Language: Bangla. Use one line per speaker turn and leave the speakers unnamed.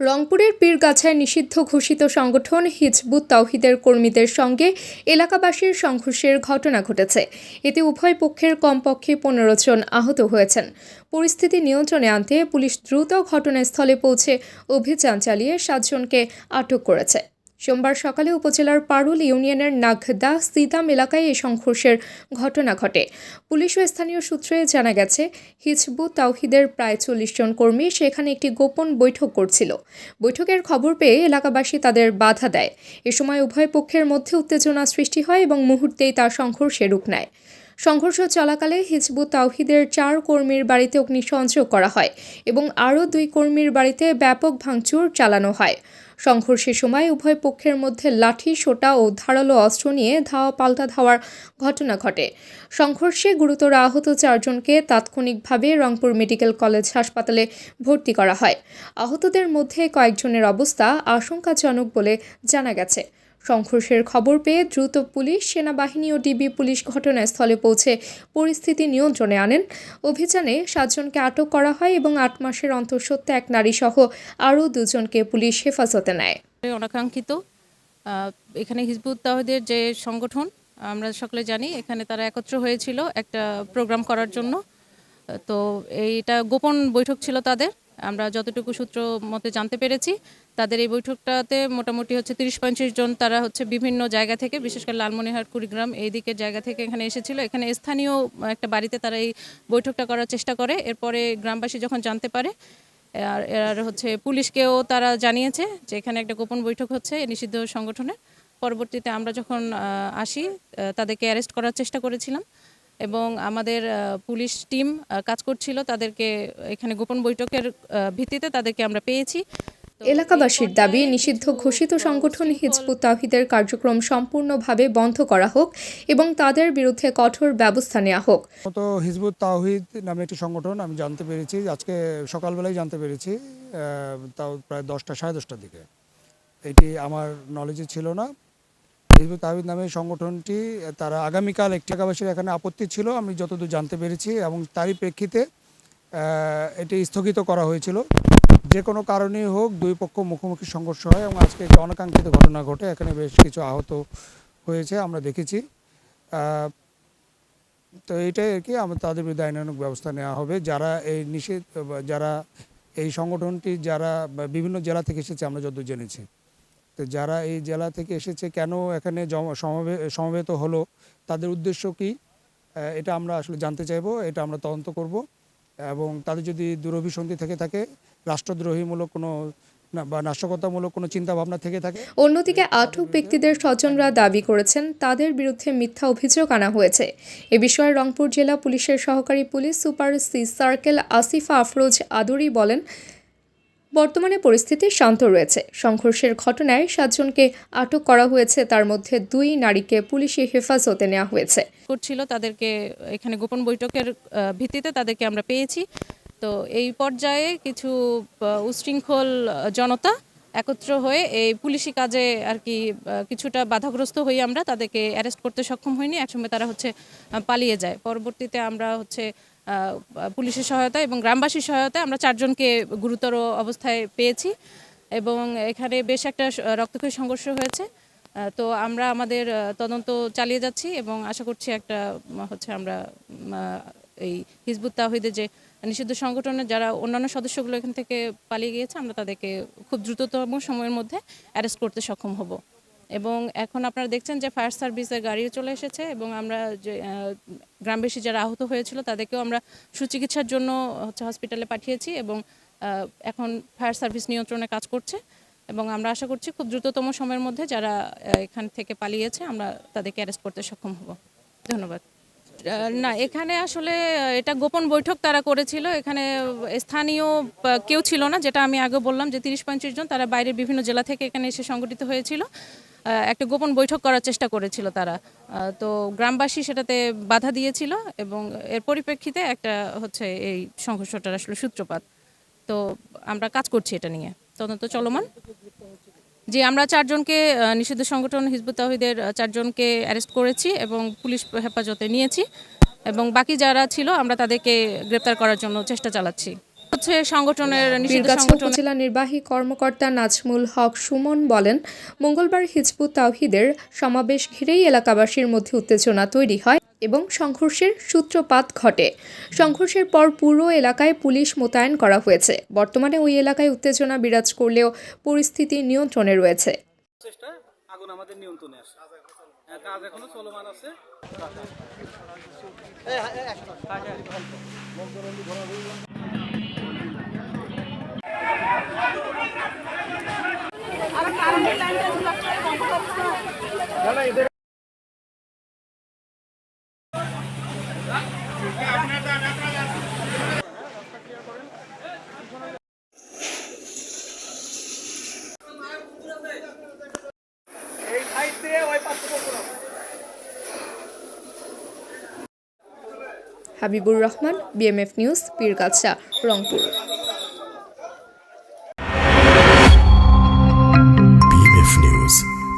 রংপুরের পীরগাছায় নিষিদ্ধ ঘোষিত সংগঠন হিজবুত তাওহিদের কর্মীদের সঙ্গে এলাকাবাসীর সংঘর্ষের ঘটনা ঘটেছে। এতে উভয় পক্ষের কমপক্ষে পনেরো জন আহত হয়েছেন। পরিস্থিতি নিয়ন্ত্রণে আনতে পুলিশ দ্রুত ঘটনাস্থলে পৌঁছে অভিযান চালিয়ে সাতজনকে আটক করেছে। সোমবার সকালে উপজেলার পারুল ইউনিয়নের নাগদা সিদাম এলাকায় এই সংঘর্ষের ঘটনা ঘটে। পুলিশ ও স্থানীয় সূত্রে জানা গেছে, হিজবু তাওহিদের প্রায় চল্লিশ জন কর্মী সেখানে একটি গোপন বৈঠক করছিল। বৈঠকের খবর পেয়ে এলাকাবাসী তাদের বাধা দেয়। এ সময় উভয় পক্ষের মধ্যে উত্তেজনা সৃষ্টি হয় এবং মুহূর্তেই তা সংঘর্ষে রূপ নেয়। সংঘর্ষ চলাকালে হিজবুত তাওহিদের চার কর্মীর বাড়িতে অগ্নিসংযোগ করা হয় এবং আরও দুই কর্মীর বাড়িতে ব্যাপক ভাঙচুর চালানো হয়। সংঘর্ষের সময় উভয় পক্ষের মধ্যে লাঠি, সোটা ও ধারালো অস্ত্র নিয়ে ধাওয়া পাল্টা ধাওয়ার ঘটনা ঘটে। সংঘর্ষে গুরুতর আহত চারজনকে তাৎক্ষণিকভাবে রংপুর মেডিকেল কলেজ হাসপাতালে ভর্তি করা হয়। আহতদের মধ্যে কয়েকজনের অবস্থা আশঙ্কাজনক বলে জানা গেছে। সংঘর্ষের খবর পেয়ে দ্রুত পুলিশ, সেনাবাহিনী ও ডিবি পুলিশ ঘটনাস্থলে পৌঁছে পরিস্থিতি নিয়ন্ত্রণে আনেন। অভিযানে সাতজনকে আটক করা হয় এবং আট মাসের অন্তঃসত্ত্বা এক নারীসহ আরও দুজনকে পুলিশ হেফাজতে নেয়।
অনাকাঙ্ক্ষিত। এখানে হিজবুত তাহিদের যে সংগঠন, আমরা সকলে জানি, এখানে তারা একত্র হয়েছিল একটা প্রোগ্রাম করার জন্য। তো এইটা গোপন বৈঠক ছিল তাদের। আমরা যতটুকু সূত্র মতে জানতে পেরেছি, তাদের এই বৈঠকটাতে মোটামুটি হচ্ছে তিরিশ পঁয়ত্রিশ জন তারা হচ্ছে বিভিন্ন জায়গা থেকে, বিশেষ করে লালমনিরহাট, কুড়িগ্রাম এই দিকের জায়গা থেকে এখানে এসেছিল। এখানে স্থানীয় একটা বাড়িতে তারা এই বৈঠকটা করার চেষ্টা করে। এরপরে গ্রামবাসী যখন জানতে পারে, আর আর হচ্ছে পুলিশকেও তারা জানিয়েছে যে এখানে একটা গোপন বৈঠক হচ্ছে নিষিদ্ধ সংগঠনের। পরবর্তীতে আমরা যখন আসি তাদেরকে অ্যারেস্ট করার চেষ্টা করেছিলাম। এবং আমাদের পুলিশ টিম কাজ করছিল তাদেরকে এখানে গোপন বৈঠকের ভিত্তিতে তাদেরকে আমরা পেয়েছি।
এলাকাবাসীর দাবি নিষিদ্ধ ঘোষিত সংগঠন হিজবুত তাহিদের কার্যক্রম সম্পূর্ণভাবে বন্ধ করা হোক এবং তাদের বিরুদ্ধে কঠোর ব্যবস্থা নেওয়া হোক।
মতো হিজবুত তাওহিদ নামে একটি সংগঠন আমি জানতে পেরেছি আজকে সকালবেলায় জানতে পেরেছি আহ, তাও প্রায় দশটা সাড়ে দশটার দিকে। এটি আমার নলেজে ছিল না। হিজবুত তাওহিদ নামে সংগঠনটি, তারা আগামীকাল একটি এলাকাবাসীর এখানে আপত্তি ছিল, আমি যতদূর জানতে পেরেছি এবং তারই প্রেক্ষিতে এটি স্থগিত করা হয়েছিল। যে কোনো কারণেই হোক, দুই পক্ষ মুখোমুখি সংঘর্ষ হয় এবং আজকে একটি অনাকাঙ্ক্ষিত ঘটনা ঘটে, এখানে বেশ কিছু আহত হয়েছে, আমরা দেখেছি। তো এইটাই আর কি, আমরা তাদের বিরুদ্ধে আইনানুগ ব্যবস্থা নেওয়া হবে। যারা এই নিষেধ, যারা এই সংগঠনটি, যারা বিভিন্ন জেলা থেকে এসেছে, আমরা যত জেনেছি। তো যারা এই জেলা থেকে এসেছে, কেন এখানে সমবেত হলো? তাদের উদ্দেশ্য কি? এটা আমরা আসলে জানতে চাইব, এটা আমরা তদন্ত করব। এবং তাদের যদি দুরভিসন্ধি থেকে থাকে, রাষ্ট্রদ্রোহীমূলক কোনো বা নাশকতামূলক কোনো চিন্তা ভাবনা থেকে থাকে?
অন্যদিকে আটক ব্যক্তিদের স্বজনরা দাবি করেছেন, তাদের বিরুদ্ধে মিথ্যা অভিযোগ আনা হয়েছে। এ বিষয়ে রংপুর জেলা পুলিশের সহকারী police super C circle Asifa Afroz Aduri বলেন বর্তমানে পরিস্থিতি শান্ত রয়েছে। সংঘর্ষের ঘটনায় সাতজনকে আটক করা হয়েছে। তার মধ্যে দুই নারীকে পুলিশি হেফাজতে নেওয়া হয়েছে।
করছিল তাদেরকে এখানে গোপন বৈঠকের ভিত্তিতে তাদেরকে আমরা পেয়েছি। তো এই পর্যায়ে কিছু আহ, উচ্ছৃঙ্খল জনতা একত্র হয়ে এই পুলিশি কাজে আর কি কিছুটা বাধাগ্রস্ত হয়ে আমরা। তাদেরকে অ্যারেস্ট করতে সক্ষম হইনি। একসময় তারা হচ্ছে পালিয়ে যায়। পরবর্তীতে আমরা হচ্ছে পুলিশের সহায়তা এবং গ্রামবাসীর সহায়তায় আমরা চারজনকে গুরুতর অবস্থায় পেয়েছি এবং এখানে বেশ একটা রক্তক্ষয়ী সংঘর্ষ হয়েছে। তো আমরা আমাদের তদন্ত চালিয়ে যাচ্ছি এবং আশা করছি একটা হচ্ছে আমরা এই হিজবুত তাহিদের যে নিষিদ্ধ সংগঠনের যারা অন্যান্য সদস্যগুলো এখান থেকে পালিয়ে গিয়েছে, আমরা তাদেরকে খুব দ্রুততম সময়ের মধ্যে অ্যারেস্ট করতে সক্ষম হব। এবং এখন আপনারা দেখছেন যে ফায়ার সার্ভিসের গাড়িও চলে এসেছে এবং আমরা যে গ্রামবাসী যারা আহত হয়েছিল তাদেরকেও আমরা সুচিকিৎসার জন্য হচ্ছে হসপিটালে পাঠিয়েছি এবং এখন ফায়ার সার্ভিস নিয়ন্ত্রণে কাজ করছে এবং আমরা আশা করছি খুব দ্রুততম সময়ের মধ্যে যারা এখান থেকে পালিয়েছে আমরা তাদেরকে অ্যারেস্ট করতে সক্ষম হব। ধন্যবাদ। না, এখানে আসলে এটা গোপন বৈঠক তারা করেছিল। এখানে স্থানীয় কেউ ছিল না, যেটা আমি আগে বললাম যে তিরিশ পঁয়ত্রিশ জন তারা বাইরের বিভিন্ন জেলা থেকে এখানে এসে সংগঠিত হয়েছিল। একটা গোপন বৈঠক করার চেষ্টা করেছিল তারা। তো গ্রামবাসী সেটাতে বাধা দিয়েছিল এবং এর পরিপ্রেক্ষিতে একটা হচ্ছে এই সংঘর্ষটার আসলে সূত্রপাত। তো আমরা কাজ করছি এটা নিয়ে। তদন্ত চলমান। যে আমরা চারজনকে নিষিদ্ধ সংগঠন হিজবুত তাহিদের চারজনকে অ্যারেস্ট করেছি এবং পুলিশ হেফাজতে নিয়েছি। এবং বাকি যারা ছিল, আমরা তাদেরকে গ্রেপ্তার করার জন্য চেষ্টা চালাচ্ছি। হচ্ছে সংগঠনের
উপজেলা নির্বাহী কর্মকর্তা নাজমুল হক সুমন বলেন মঙ্গলবার হিজবুত তাওহিদের সমাবেশ ঘিরেই এলাকাবাসীর মধ্যে উত্তেজনা তৈরি হয় এবং সংঘর্ষের সূত্রপাত ঘটে সংঘর্ষের পর পুরো এলাকায় পুলিশ মোতায়েন করা হয়েছে বর্তমানে ওই এলাকায় উত্তেজনা বিরাজ করলেও পরিস্থিতি নিয়ন্ত্রণে রয়েছে
আগুন আমাদের নিয়ন্ত্রণে আসে হ্যাঁ, কাজ এখনও চলমান আছে
হাবিবুর রহমান বিএমএফ নিউজ পীরগাছা রংপুর।